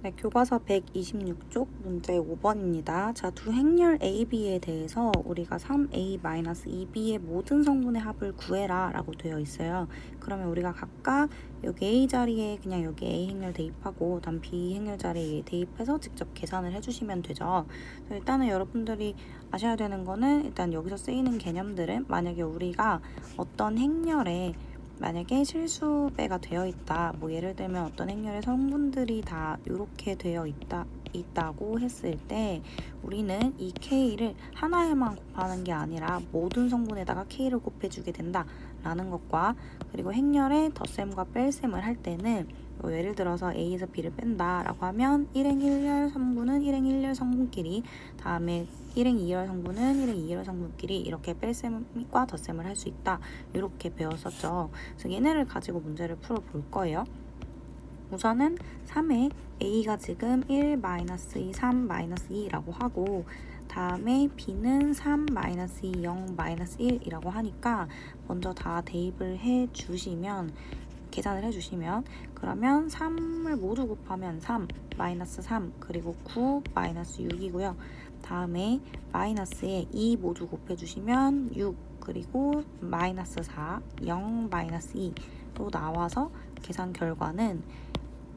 네, 교과서 126쪽 문제 5번입니다. 자, 두 행렬 A, B에 대해서 우리가 3A-2B의 모든 성분의 합을 구해라 라고 되어 있어요. 그러면 우리가 각각 여기 A 자리에 그냥 여기 A 행렬 대입하고 다음 B 행렬 자리에 대입해서 직접 계산을 해주시면 되죠. 일단은 여러분들이 아셔야 되는 거는 일단 여기서 쓰이는 개념들은 만약에 우리가 어떤 행렬에 만약에 실수배가 되어 있다. 뭐 예를 들면 어떤 행렬의 성분들이 다 이렇게 되어 있다. 있다고 했을 때 우리는 이 K를 하나에만 곱하는 게 아니라 모든 성분에다가 K를 곱해주게 된다라는 것과 그리고 행렬의 덧셈과 뺄셈을 할 때는 뭐 예를 들어서 A에서 B를 뺀다라고 하면 1행 1열 성분은 1행 1열 성분끼리 다음에 1행 2열 성분은 1행 2열 성분끼리 이렇게 뺄셈과 덧셈을 할 수 있다 이렇게 배웠었죠. 그래서 얘네를 가지고 문제를 풀어볼 거예요. 우선은 3에 A가 지금 1, 2, 3, 2라고 하고 다음에 B는 3, 2, 0, 1이라고 하니까 먼저 다 대입을 해 주시면 계산을 해주시면 그러면 3을 모두 곱하면 3, 마이너스 3 그리고 9, 마이너스 6이고요. 다음에 마이너스에 2 모두 곱해주시면 6 그리고 마이너스 4, 0, 마이너스 2또 나와서 계산 결과는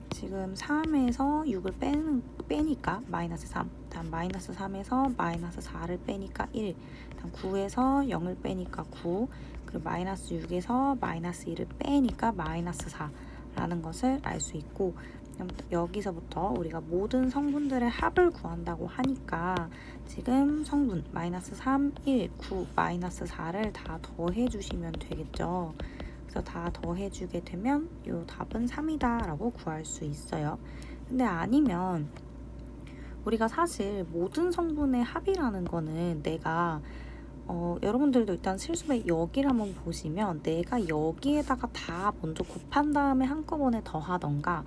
지금 3에서 6을 빼는, 빼니까 마이너스 3 다음 마이너스 3에서 마이너스 4를 빼니까 1 다음 9에서 0을 빼니까 9 그리고 마이너스 6에서 마이너스 1을 빼니까 마이너스 4라는 것을 알 수 있고 여기서부터 우리가 모든 성분들의 합을 구한다고 하니까 지금 성분 마이너스 3, 1, 9, 마이너스 4를 다 더해 주시면 되겠죠. 그래서 다 더해 주게 되면 이 답은 3이다 라고 구할 수 있어요. 근데 아니면 우리가 사실 모든 성분의 합이라는 거는 내가 어, 여러분들도 일단 실습에 여기를 한번 보시면 내가 여기에다가 다 먼저 곱한 다음에 한꺼번에 더하던가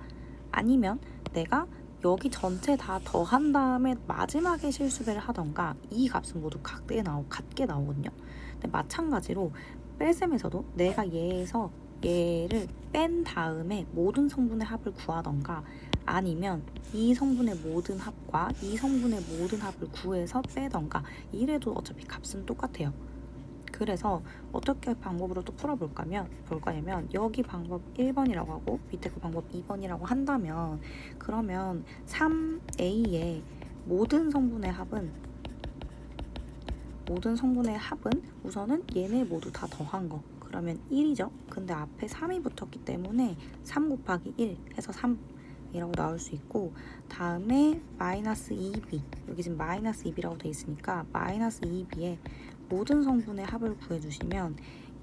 아니면 내가 여기 전체 다 더한 다음에 마지막에 실수배를 하던가 이 값은 모두 같게, 나오, 같게 나오거든요. 근데 마찬가지로 뺄셈에서도 내가 얘에서 얘를 뺀 다음에 모든 성분의 합을 구하던가 아니면 이 성분의 모든 합과 이 성분의 모든 합을 구해서 빼던가 이래도 어차피 값은 똑같아요. 그래서 어떻게 방법으로 또 풀어볼까면 볼 거냐면 여기 방법 1번이라고 하고 밑에 그 방법 2번이라고 한다면 그러면 3A의 모든 성분의 합은 모든 성분의 합은 우선은 얘네 모두 다 더한 거 그러면 1이죠. 근데 앞에 3이 붙었기 때문에 3 곱하기 1 해서 3이라고 나올 수 있고 다음에 마이너스 2b 여기 지금 마이너스 2b라고 돼 있으니까 마이너스 2b에 모든 성분의 합을 구해주시면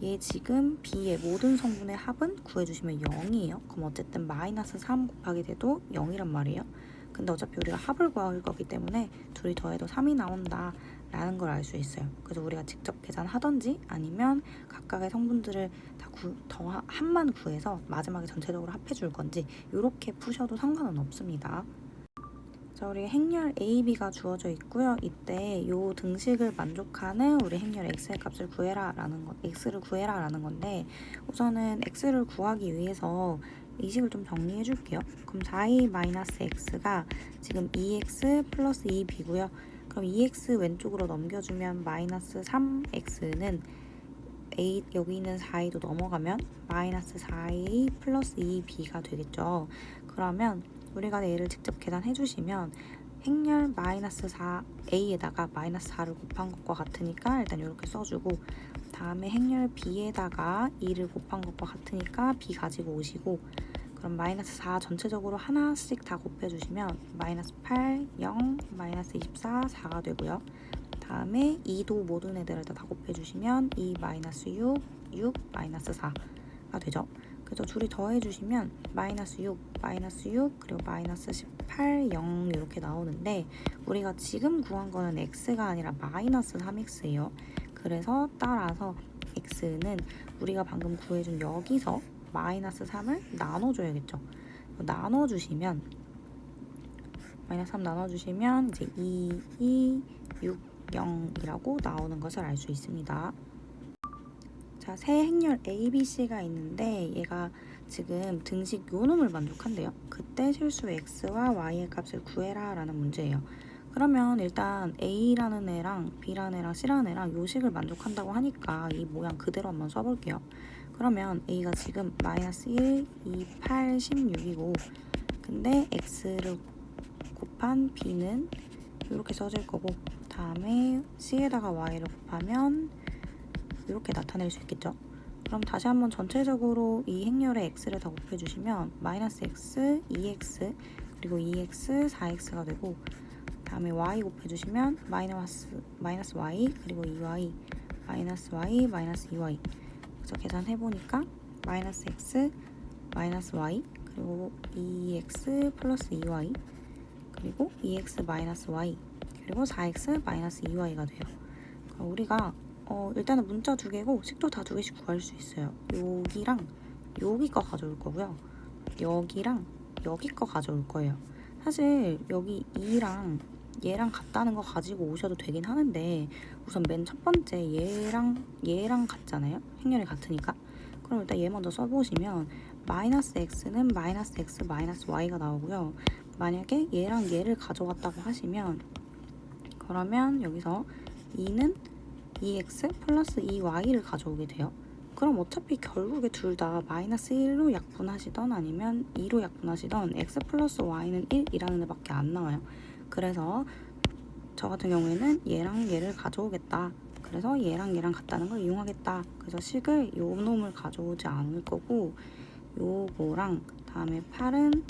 얘 지금 b의 모든 성분의 합은 구해주시면 0이에요. 그럼 어쨌든 마이너스 3 곱하기 돼도 0이란 말이에요. 근데 어차피 우리가 합을 구할 거기 때문에 둘이 더해도 3이 나온다 라는 걸 알 수 있어요. 그래서 우리가 직접 계산하던지 아니면 각각의 성분들을 다 구, 더 합만 구해서 마지막에 전체적으로 합해 줄 건지 이렇게 푸셔도 상관은 없습니다. 자, 우리 행렬 A, B가 주어져 있고요. 이때 이 등식을 만족하는 우리 행렬 X의 값을 구해라 라는 것, X를 구해라 라는 건데 우선은 X를 구하기 위해서 이 식을 좀 정리해 줄게요. 그럼 4a-x가 지금 2x 플러스 2b고요. 그럼 2x 왼쪽으로 넘겨주면 마이너스 3x는 a 여기 있는 4a도 넘어가면 마이너스 4a 플러스 2b가 되겠죠. 그러면 우리가 얘를 직접 계산해 주시면 행렬 마이너스 4a에다가 마이너스 4를 곱한 것과 같으니까 일단 이렇게 써주고 다음에 행렬 b에다가 2를 곱한 것과 같으니까 b 가지고 오시고 그럼 마이너스 4 전체적으로 하나씩 다 곱해주시면 마이너스 8, 0, 마이너스 24, 4가 되고요. 다음에 2도 모든 애들을 다 곱해주시면 2 마이너스 6, 6 마이너스 4가 되죠. 그래서 둘이 더해주시면 마이너스 6, 마이너스 6, 그리고 마이너스 18, 0 이렇게 나오는데 우리가 지금 구한 거는 x가 아니라 마이너스 3x예요. 그래서 따라서 x는 우리가 방금 구해준 여기서 마이너스 3을 나눠줘야겠죠. 나눠주시면 마이너스 3 나눠주시면 이제 2, 2, 6, 0이라고 나오는 것을 알 수 있습니다. 자, 새 행렬 A, B, C가 있는데 얘가 지금 등식 요놈을 만족한대요. 그때 실수 x와 y의 값을 구해라 라는 문제예요. 그러면 일단 A라는 애랑 B라는 애랑 C라는 애랑 요식을 만족한다고 하니까 이 모양 그대로 한번 써볼게요. 그러면 A가 지금 마이너스 1, 2, 8, 16이고 근데 X를 곱한 B는 이렇게 써질 거고 다음에 C에다가 Y를 곱하면 이렇게 나타낼 수 있겠죠. 그럼 다시 한번 전체적으로 이 행렬의 x를 다 곱해주시면 마이너스 x, 2x, 그리고 2x, 4x가 되고 다음에 y 곱해주시면 마이너스, 마이너스 y, 그리고 2y, 마이너스 y, 마이너스 2y 그래서 계산해보니까 마이너스 x, 마이너스 y, 그리고 2x 플러스 2y 그리고 2x 마이너스 y 그리고 4x 마이너스 2y가 돼요. 그럼 우리가 어, 일단은 문자 두 개고 식도 다 두 개씩 구할 수 있어요. 여기랑 여기 거 가져올 거고요. 여기랑 여기 거 가져올 거예요. 사실 여기 2랑 얘랑 같다는 거 가지고 오셔도 되긴 하는데 우선 맨 첫 번째 얘랑 얘랑 같잖아요. 행렬이 같으니까. 그럼 일단 얘 먼저 써보시면 마이너스 x는 마이너스 x 마이너스 y가 나오고요. 만약에 얘랑 얘를 가져갔다고 하시면 그러면 여기서 2는 2x 플러스 2y를 가져오게 돼요. 그럼 어차피 결국에 둘 다 마이너스 1로 약분하시던 아니면 2로 약분하시던 x 플러스 y는 1이라는 애밖에 안 나와요. 그래서 저 같은 경우에는 얘랑 얘를 가져오겠다. 그래서 얘랑 얘랑 같다는 걸 이용하겠다. 그래서 식을 요 놈을 가져오지 않을 거고 요거랑 다음에 8은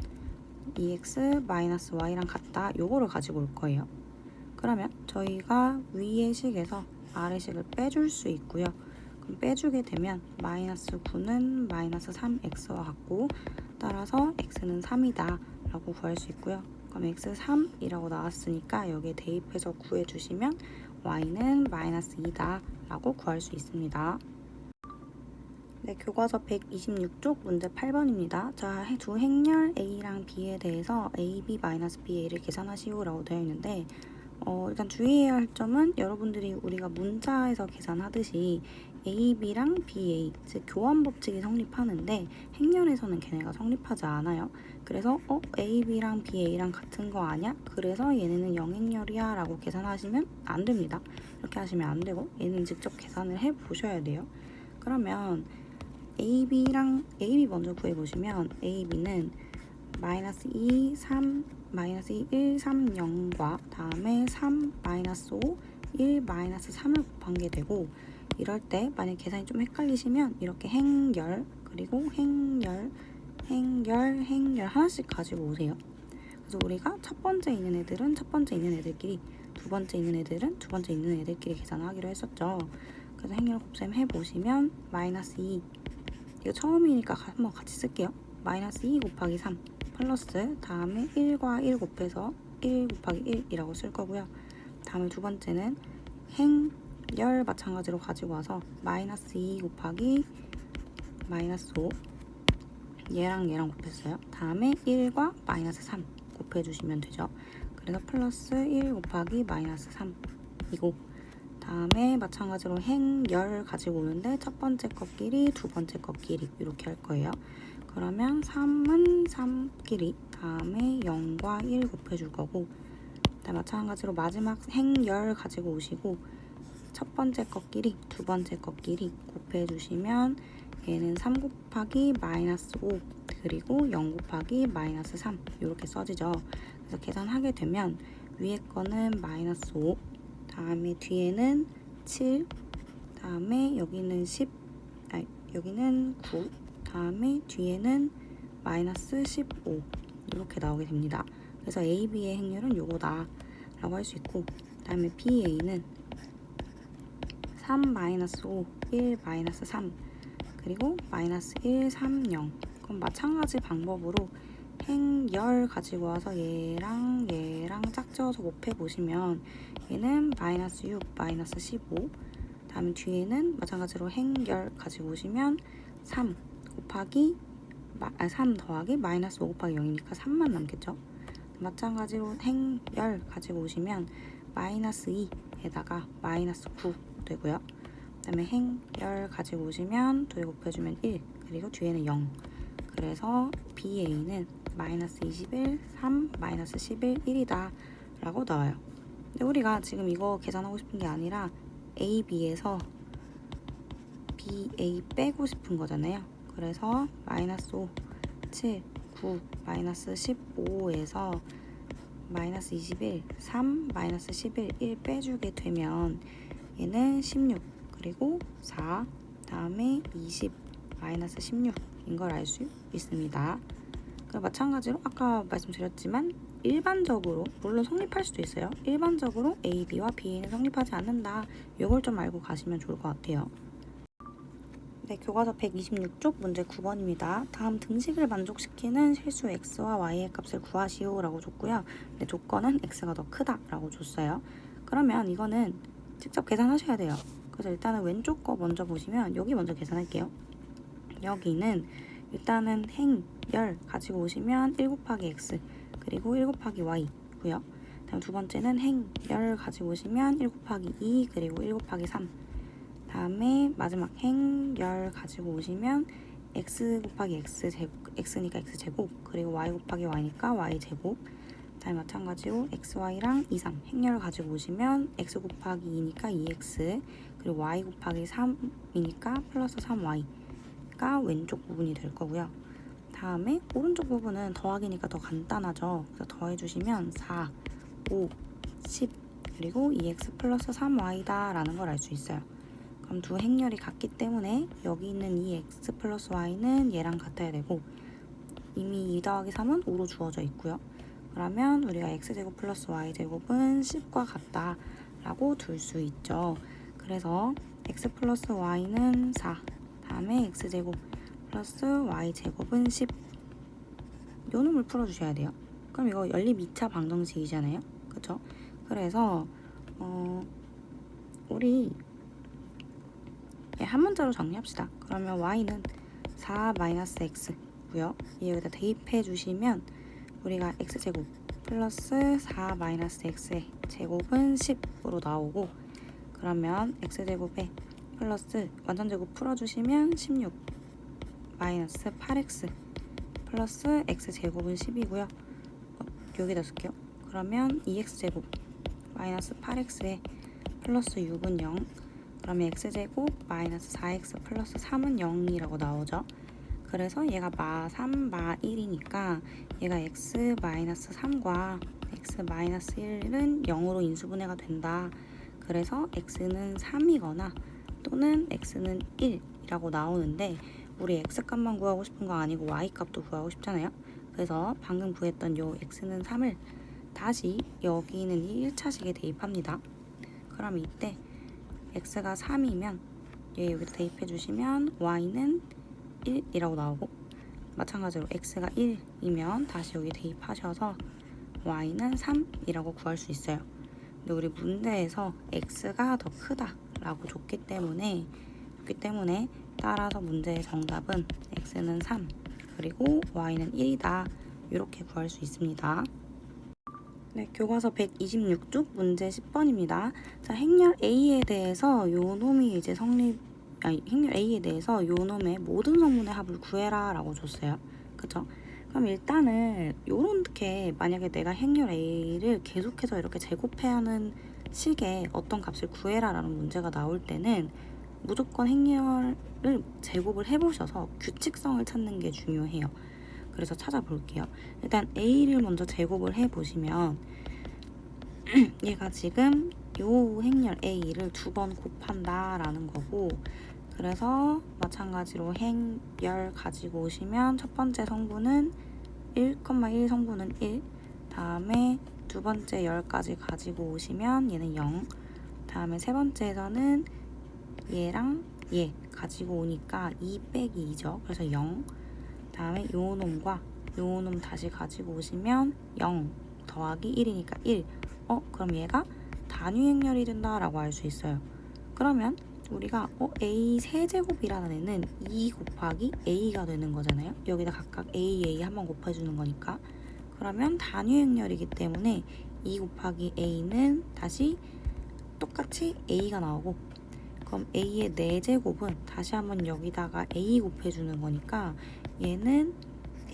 2x 마이너스 y랑 같다. 요거를 가지고 올 거예요. 그러면 저희가 위의 식에서 아래 식을 빼줄 수 있고요. 그럼 빼주게 되면 마이너스 9는 마이너스 3x와 같고 따라서 x는 3이다 라고 구할 수 있고요. 그럼 x 3이라고 나왔으니까 여기에 대입해서 구해주시면 y는 마이너스 2다 라고 구할 수 있습니다. 네, 교과서 126쪽 문제 8번입니다. 자, 두 행렬 A랑 B에 대해서 AB 마이너스 BA를 계산하시오 라고 되어 있는데 어, 일단 주의해야 할 점은 여러분들이 우리가 문자에서 계산하듯이 AB랑 BA, 즉 교환 법칙이 성립하는데 행렬에서는 걔네가 성립하지 않아요. 그래서 어 AB랑 BA랑 같은 거 아니야? 그래서 얘네는 영행렬이야 라고 계산하시면 안 됩니다. 이렇게 하시면 안 되고 얘는 직접 계산을 해 보셔야 돼요. 그러면 AB랑 AB 먼저 구해 보시면 AB는 마이너스 2, 3, 마이너스 1, 3, 0과 다음에 3, 마이너스 5, 1, 마이너스 3을 곱한 게 되고 이럴 때 만약 계산이 좀 헷갈리시면 이렇게 행렬 그리고 행렬 행렬 행렬 하나씩 가지고 오세요. 그래서 우리가 첫 번째 있는 애들은 첫 번째 있는 애들끼리 두 번째 있는 애들은 두 번째 있는 애들끼리 계산하기로 했었죠. 그래서 행렬 곱셈 해보시면 마이너스 2 이거 처음이니까 한번 같이 쓸게요. 마이너스 2 곱하기 3 플러스 다음에 1과 1 곱해서 1 곱하기 1이라고 쓸 거고요. 다음에 두 번째는 행열 마찬가지로 가지고 와서 마이너스 2 곱하기 마이너스 5 얘랑 얘랑 곱했어요. 다음에 1과 마이너스 3 곱해주시면 되죠. 그래서 플러스 1 곱하기 마이너스 3이고 다음에 마찬가지로 행 열 가지고 오는데 첫 번째 것끼리 두 번째 것끼리 이렇게 할 거예요. 그러면 3은 3끼리 다음에 0과 1 곱해줄 거고 마찬가지로 마지막 행 열 가지고 오시고 첫 번째 것끼리 두 번째 것끼리 곱해주시면 얘는 3 곱하기 마이너스 5 그리고 0 곱하기 마이너스 3 이렇게 써지죠. 그래서 계산하게 되면 위에 거는 마이너스 5 다음에 뒤에는 7 다음에 여기는 10 아니 여기는 9 다음에 뒤에는 마이너스 15 이렇게 나오게 됩니다. 그래서 AB의 행렬은 요거다 라고 할 수 있고 다음에 BA는 3 마이너스 5 1 마이너스 3 그리고 마이너스 1 3 0 그럼 마찬가지 방법으로 행열 가지고 와서 얘랑 얘랑 짝지어서 곱해 보시면 얘는 마이너스 6 마이너스 15 다음에 뒤에는 마찬가지로 행열 가지고 오시면 3 곱하기 아, 3 더하기 마이너스 5 곱하기 0이니까 3만 남겠죠. 마찬가지로 행열 가지고 오시면 마이너스 2에다가 마이너스 9 되고요. 그다음에 행열 가지고 오시면 도에 곱해주면 1 그리고 뒤에는 0 그래서 BA는 마이너스 21, 3, 마이너스 11, 1이다 라고 나와요. 근데 우리가 지금 이거 계산하고 싶은 게 아니라 AB에서 BA 빼고 싶은 거잖아요. 그래서 마이너스 5, 7, 9, 마이너스 15에서 마이너스 21, 3, 마이너스 11, 1 빼주게 되면 얘는 16 그리고 4 다음에 20 마이너스 16인 걸 알 수 있습니다. 그 마찬가지로 아까 말씀드렸지만 일반적으로 물론 성립할 수도 있어요. 일반적으로 A, B와 B는 성립하지 않는다. 이걸 좀 알고 가시면 좋을 것 같아요. 네, 교과서 126쪽 문제 9번입니다. 다음 등식을 만족시키는 실수 x와 y의 값을 구하시오라고 줬고요. 근데 조건은 x가 더 크다라고 줬어요. 그러면 이거는 직접 계산하셔야 돼요. 그래서 일단은 왼쪽 거 먼저 보시면 여기 먼저 계산할게요. 여기는 일단은 행, 열 가지고 오시면 1 곱하기 x 그리고 1 곱하기 y고요. 다음 두 번째는 행, 열 가지고 오시면 1 곱하기 2 그리고 1 곱하기 3 다음에 마지막 행 열 가지고 오시면 x 곱하기 x 제곱, x니까 x 제곱 그리고 y 곱하기 y니까 y 제곱 다음에 마찬가지로 xy랑 2, 3 행열 가지고 오시면 x 곱하기 2니까 2x 그리고 y 곱하기 3이니까 플러스 3y가 왼쪽 부분이 될 거고요. 다음에 오른쪽 부분은 더하기니까 더 간단하죠. 그래서 더해주시면 4, 5, 10 그리고 2x 플러스 3y다 라는 걸 알 수 있어요. 그럼 두 행렬이 같기 때문에 여기 있는 이 x 플러스 y는 얘랑 같아야 되고 이미 2 더하기 3은 5로 주어져 있고요. 그러면 우리가 x제곱 플러스 y제곱은 10과 같다 라고 둘 수 있죠. 그래서 x 플러스 y는 4 다음에 x제곱 플러스 y제곱은 10 요 놈을 풀어주셔야 돼요. 그럼 이거 연립 2차 방정식이잖아요. 그쵸? 그래서 어, 우리 예, 한 문자로 정리합시다. 그러면 y는 4 마이너스 x고요. 여기다 대입해 주시면 우리가 x제곱 플러스 4 마이너스 x의 제곱은 10으로 나오고 그러면 x제곱에 플러스 완전제곱 풀어주시면 16 마이너스 8x 플러스 x제곱은 10이고요. 어, 여기다 쓸게요. 그러면 2x제곱 마이너스 8x에 플러스 6은 0 그러면 x제곱 마이너스 4x 플러스 3은 0이라고 나오죠. 그래서 얘가 마 3, 마 1이니까 얘가 x 마이너스 3과 x 마이너스 1은 0으로 인수분해가 된다. 그래서 x는 3이거나 또는 x는 1이라고 나오는데 우리 x 값만 구하고 싶은 거 아니고 y 값도 구하고 싶잖아요. 그래서 방금 구했던 요 x는 3을 다시 여기 있는 이 1차식에 대입합니다. 그럼 이때 x가 3이면 얘 여기다 대입해 주시면 y는 1이라고 나오고 마찬가지로 x가 1이면 다시 여기 대입하셔서 y는 3이라고 구할 수 있어요. 근데 우리 문제에서 x가 더 크다라고 줬기 때문에 줬기 때문에 따라서 문제의 정답은 x는 3 그리고 y는 1이다 이렇게 구할 수 있습니다. 네, 교과서 126쪽 문제 10번입니다. 자, 행렬 A에 대해서 요 놈이 이제 성립 아니, 행렬 A에 대해서 요 놈의 모든 성분의 합을 구해라 라고 줬어요. 그쵸? 그럼 일단은 요렇게 만약에 내가 행렬 A를 계속해서 이렇게 제곱해야 하는 식의 어떤 값을 구해라 라는 문제가 나올 때는 무조건 행렬을 제곱을 해보셔서 규칙성을 찾는 게 중요해요. 그래서 찾아볼게요. 일단 A를 먼저 제곱을 해보시면 얘가 지금 요 행렬 A를 두 번 곱한다 라는 거고 그래서 마찬가지로 행 열 가지고 오시면 첫 번째 성분은 1,1 성분은 1 다음에 두 번째 열까지 가지고 오시면 얘는 0 다음에 세 번째에서는 얘랑 얘 가지고 오니까 2 빼기 2죠 그래서 0 다음에 요 놈과 요 놈 다시 가지고 오시면 0 더하기 1이니까 1. 어, 그럼 얘가 단위행렬이 된다 라고 알 수 있어요. 그러면 우리가 어, a 세제곱이라는 애는 2 곱하기 a가 되는 거잖아요. 여기다 각각 a, a 한번 곱해주는 거니까. 그러면 단위행렬이기 때문에 2 곱하기 a는 다시 똑같이 a가 나오고 그럼 a의 4제곱은 다시 한번 여기다가 a 곱해주는 거니까 얘는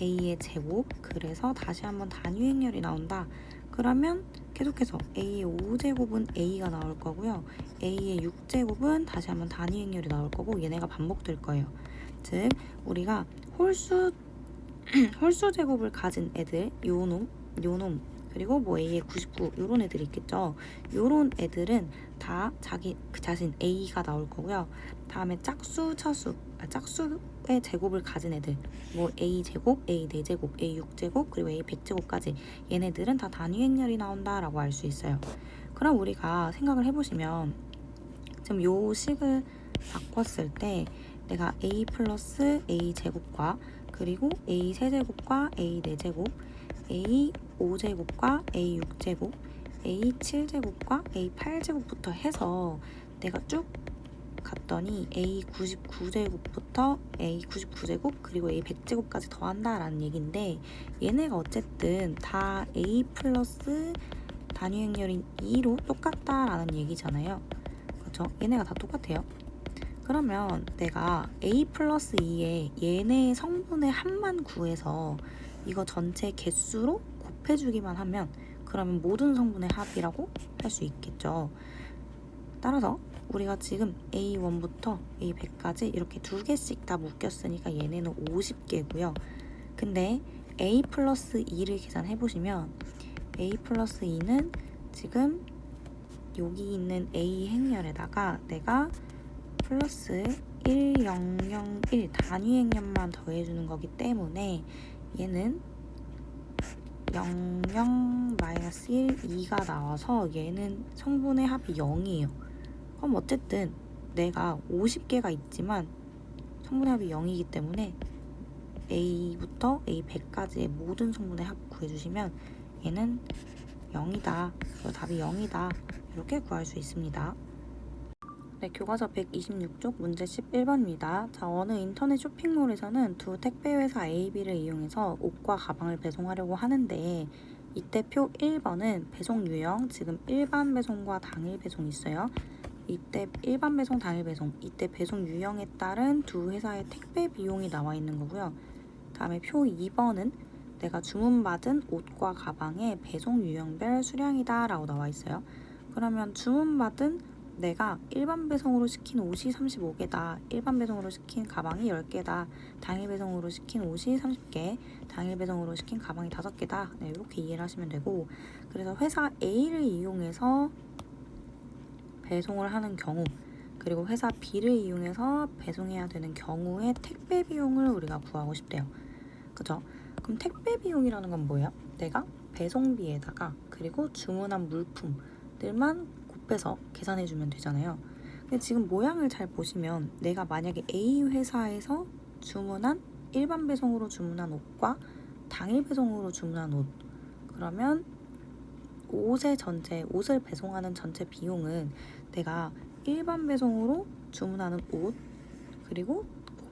a의 제곱 그래서 다시 한번 단위행렬이 나온다. 그러면 계속해서 a의 5제곱은 a가 나올 거고요. a의 6제곱은 다시 한번 단위 행렬이 나올 거고 얘네가 반복될 거예요. 즉 우리가 홀수 홀수 제곱을 가진 애들 요놈 요놈 그리고 뭐 a의 99 요런 애들이 있겠죠. 요런 애들은 다 자기 그 자신 a가 나올 거고요. 다음에 짝수 차수 아, 짝수 의 제곱을 가진 애들 뭐 a 제곱, a 4제곱, a 6제곱 그리고 a 100제곱까지 얘네들은 다 단위 행렬이 나온다라고 알 수 있어요. 그럼 우리가 생각을 해보시면 지금 요 식을 바꿨을 때 내가 a 플러스 a 제곱과 그리고 a 세제곱과 a 4제곱 a 5제곱과 a 6제곱 a 7제곱과 a 8제곱부터 해서 내가 쭉 갔더니 a 99제곱부터 a 99제곱 그리고 a 100제곱까지 더한다라는 얘기인데 얘네가 어쨌든 다 a 플러스 단위 행렬인 2로 똑같다라는 얘기잖아요. 그렇죠? 얘네가 다 똑같아요. 그러면 내가 a 플러스 2에 얘네 성분의 합만 구해서 이거 전체 개수로 곱해주기만 하면 그러면 모든 성분의 합이라고 할 수 있겠죠. 따라서 우리가 지금 A1부터 A100까지 이렇게 두 개씩 다 묶였으니까 얘네는 50개고요. 근데 A 플러스 2를 계산해 보시면 A 플러스 2는 지금 여기 있는 A 행렬에다가 내가 플러스 1001 단위 행렬만 더해주는 거기 때문에 얘는 00 마이너스 1, 2가 나와서 얘는 성분의 합이 0이에요. 그럼 어쨌든 내가 50개가 있지만 성분의 합이 0이기 때문에 A부터 A100까지의 모든 성분의 합 구해주시면 얘는 0이다. 그래서 답이 0이다. 이렇게 구할 수 있습니다. 네, 교과서 126쪽 문제 11번입니다. 자, 어느 인터넷 쇼핑몰에서는 두 택배 회사 A, B를 이용해서 옷과 가방을 배송하려고 하는데 이때 표 1번은 배송 유형, 지금 일반 배송과 당일 배송이 있어요. 이때 일반 배송, 당일 배송, 이때 배송 유형에 따른 두 회사의 택배 비용이 나와 있는 거고요. 다음에 표 2번은 내가 주문받은 옷과 가방의 배송 유형별 수량이다 라고 나와 있어요. 그러면 주문받은 내가 일반 배송으로 시킨 옷이 35개다. 일반 배송으로 시킨 가방이 10개다. 당일 배송으로 시킨 옷이 30개. 당일 배송으로 시킨 가방이 5개다. 네, 이렇게 이해를 하시면 되고 그래서 회사 A를 이용해서 배송을 하는 경우 그리고 회사 B를 이용해서 배송해야 되는 경우에 택배 비용을 우리가 구하고 싶대요. 그죠? 그럼 택배 비용이라는 건 뭐예요? 내가 배송비에다가 그리고 주문한 물품들만 곱해서 계산해 주면 되잖아요. 근데 지금 모양을 잘 보시면 내가 만약에 A 회사에서 주문한 일반 배송으로 주문한 옷과 당일 배송으로 주문한 옷 그러면 옷의 전체 옷을 배송하는 전체 비용은 내가 일반 배송으로 주문하는 옷 그리고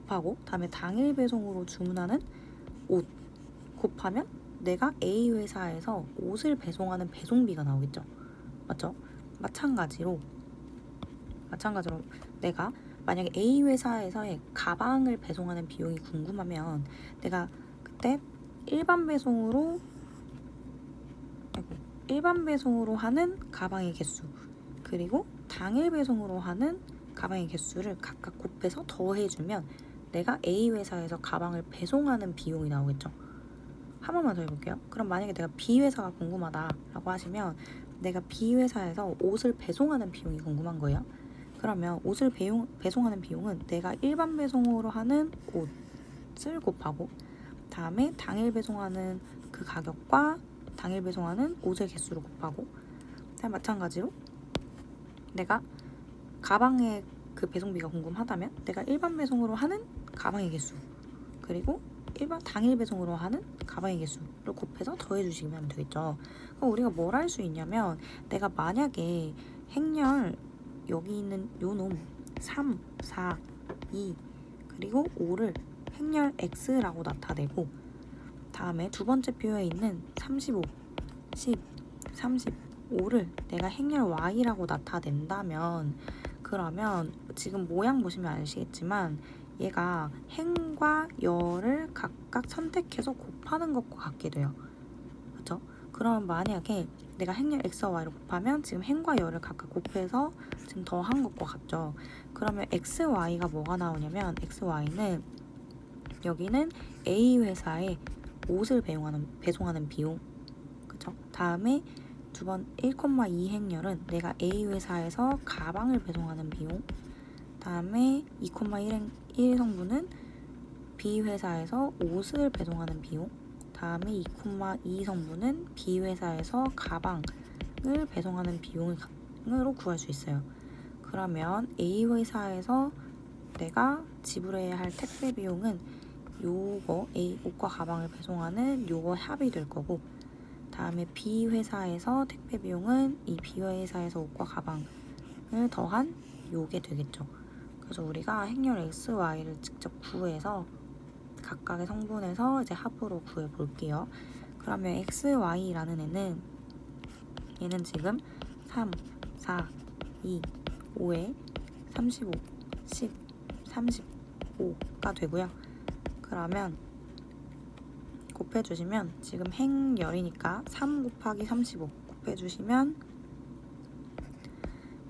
곱하고 다음에 당일 배송으로 주문하는 옷 곱하면 내가 A 회사에서 옷을 배송하는 배송비가 나오겠죠. 맞죠? 마찬가지로 마찬가지로 내가 만약에 A 회사에서의 가방을 배송하는 비용이 궁금하면 내가 그때 일반 배송으로 일반 배송으로 하는 가방의 개수 그리고 당일 배송으로 하는 가방의 개수를 각각 곱해서 더해주면 내가 A 회사에서 가방을 배송하는 비용이 나오겠죠. 한 번만 더 해볼게요. 그럼 만약에 내가 B 회사가 궁금하다라고 하시면 내가 B 회사에서 옷을 배송하는 비용이 궁금한 거예요. 그러면 옷을 배용, 배송하는 비용은 내가 일반 배송으로 하는 옷을 곱하고 다음에 당일 배송하는 그 가격과 당일 배송하는 옷의 개수를 곱하고 마찬가지로 내가 가방의 그 배송비가 궁금하다면 내가 일반 배송으로 하는 가방의 개수 그리고 일반 당일 배송으로 하는 가방의 개수를 곱해서 더해 주시면 되겠죠. 그럼 우리가 뭘 할 수 있냐면 내가 만약에 행렬 여기 있는 요놈 3, 4, 2 그리고 5를 행렬 x라고 나타내고 다음에 두 번째 표에 있는 35, 10, 35를 내가 행렬 y라고 나타낸다면 그러면 지금 모양 보시면 아시겠지만 얘가 행과 열을 각각 선택해서 곱하는 것과 같게 돼요. 그렇죠? 그럼 만약에 내가 행렬 x와 y를 곱하면 지금 행과 열을 각각 곱해서 지금 더한 것과 같죠. 그러면 x, y가 뭐가 나오냐면 x, y는 여기는 A 회사에 옷을 배송하는, 배송하는 비용 그쵸? 다음에 두 번 1,2 행렬은 내가 A 회사에서 가방을 배송하는 비용 다음에 2,1 1 성분은 B 회사에서 옷을 배송하는 비용 다음에 2,2 성분은 B 회사에서 가방을 배송하는 비용으로 구할 수 있어요. 그러면 A 회사에서 내가 지불해야 할 택배 비용은 요거 A 옷과 가방을 배송하는 요거 합이 될 거고 다음에 B 회사에서 택배 비용은 이 B 회사에서 옷과 가방을 더한 요게 되겠죠. 그래서 우리가 행렬 X, Y를 직접 구해서 각각의 성분에서 이제 합으로 구해 볼게요. 그러면 X, Y라는 애는 얘는 지금 3, 4, 2, 5에 35, 10, 35가 되고요. 그러면 곱해주시면 지금 행열이니까 3 곱하기 35 곱해주시면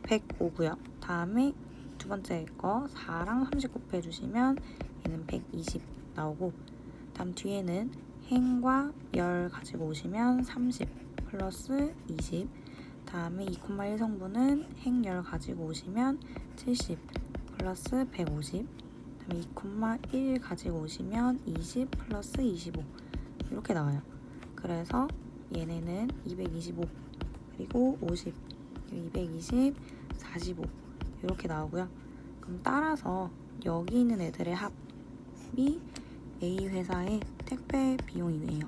105고요. 다음에 두 번째 거 4랑 30 곱해주시면 얘는 120 나오고 다음 뒤에는 행과 열 가지고 오시면 30 플러스 20 다음에 2,1 성분은 행열 가지고 오시면 70 플러스 150 다음에 2,1 가지고 오시면 20 플러스 25 이렇게 나와요. 그래서 얘네는 225 그리고 50 220 45 이렇게 나오고요. 그럼 따라서 여기 있는 애들의 합이 A 회사의 택배 비용이네요.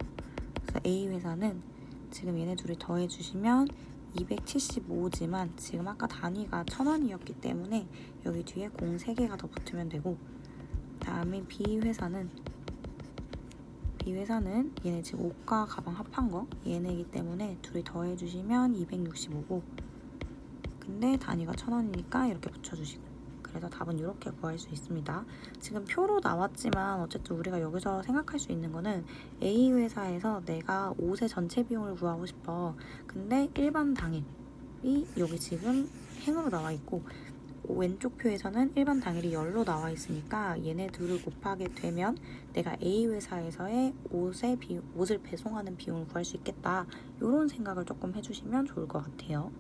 그래서 A 회사는 지금 얘네 둘이 더해주시면 275지만 지금 아까 단위가 1000원이었기 때문에 여기 뒤에 공 3개가 더 붙으면 되고 다음에 B 회사는 B 회사는 얘네 지금 옷과 가방 합한 거 얘네이기 때문에 둘이 더해주시면 265고 근데 단위가 1000원이니까 이렇게 붙여주시고 그래서 답은 이렇게 구할 수 있습니다. 지금 표로 나왔지만 어쨌든 우리가 여기서 생각할 수 있는 거는 A 회사에서 내가 옷의 전체 비용을 구하고 싶어. 근데 일반 당일이 여기 지금 행으로 나와 있고 왼쪽 표에서는 일반 당일이 열로 나와 있으니까 얘네 둘을 곱하게 되면 내가 A 회사에서의 옷의 비, 옷을 배송하는 비용을 구할 수 있겠다. 이런 생각을 조금 해주시면 좋을 것 같아요.